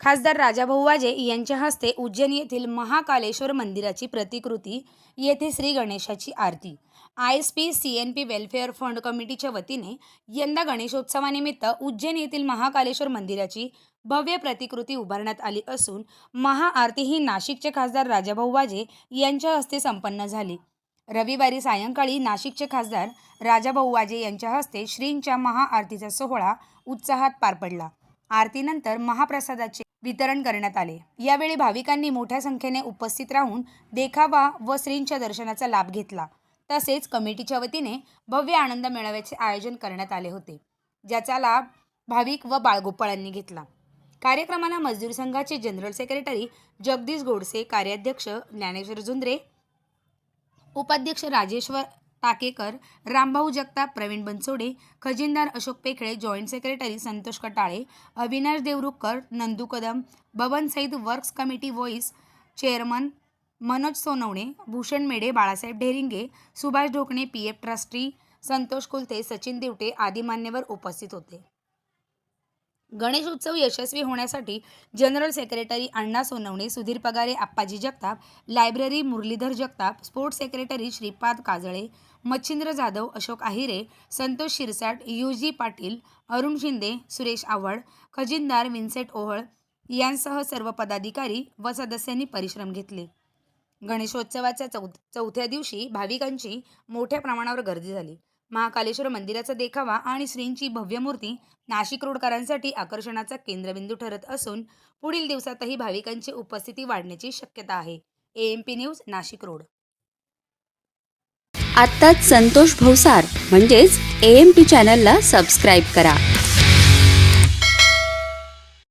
खासदार राजाभाऊ वाजे यांच्या हस्ते उज्जैन येथील महाकालेश्वर मंदिराची प्रतिकृती येथे श्री गणेशाची आरती. I S P C N P welfare fund कमिटीच्या वतीने यंदा गणेशोत्सवानिमित्त उज्जैन येथील महाकालेश्वर मंदिराची भव्य प्रतिकृती उभारण्यात आली असून महाआरती ही नाशिकचे खासदार राजाभाऊ वाजे यांच्या हस्ते संपन्न झाली. रविवारी सायंकाळी नाशिकचे खासदार राजाभाऊ वाजे यांच्या हस्ते श्रींच्या महाआरतीचा सोहळा उत्साहात पार पडला. आरतीनंतर महाप्रसादाचे वितरण करण्यात आले. यावेळी भाविकांनी मोठ्या संख्येने उपस्थित राहून देखावा व श्रींच्या दर्शनाचा लाभ घेतला. तसेच कमिटीच्या वतीने भव्य आनंद मेळाव्याचे आयोजन करण्यात आले होते. ज्याचा लाभ भाविक व बाळगोपाळांनी घेतला. कार्यक्रमाला मजदूर संघाचे जनरल सेक्रेटरी जगदीश गोडसे कार्याध्यक्ष ज्ञानेश्वर झुंद्रे उपाध्यक्ष Rajeshwar Takekar Rambhau Jagtap Pravin Bansode खजिनदार Ashok Pekhale joint secretary Santosh Katale Avinash Devrukhkar Nandu Kadam Baban Sayyed works committee vice chairman Manoj Sonawane Bhushan Medhe Balasaheb Dheringe Subhash Dhokane P F trustee Santosh Kulte Sachin Divate आदी मान्यवर उपस्थित होते. गणेश उत्सव यशस्वी होण्यासाठी general secretary Anna Sonawane Sudhir Pagare Appaji Jagtap library Muralidhar Jagtap sports secretary Shripad Kajale Machhindra Jadhav Ashok Ahire Santosh Shirsat U G Patil Arun Shinde Suresh आवड खजिनदार Vincent Ohal यांसह सर्व पदाधिकारी व सदस्यांनी परिश्रम घेतले. गणेशोत्सवाच्या चौ चौथ्या दिवशी भाविकांची मोठ्या प्रमाणावर गर्दी झाली. महाकालेश्वर मंदिराचा देखावा आणि श्रींची भव्य मूर्ती नाशिक रोडकरांसाठी आकर्षणाचा केंद्रबिंदू ठरत असून पुढील दिवसातही भाविकांची उपस्थिती वाढण्याची शक्यता आहे. A M P news Nashik road. आत्ताच संतोष भवसार म्हणजेच ए एम पी चॅनलला सबस्क्राईब करा.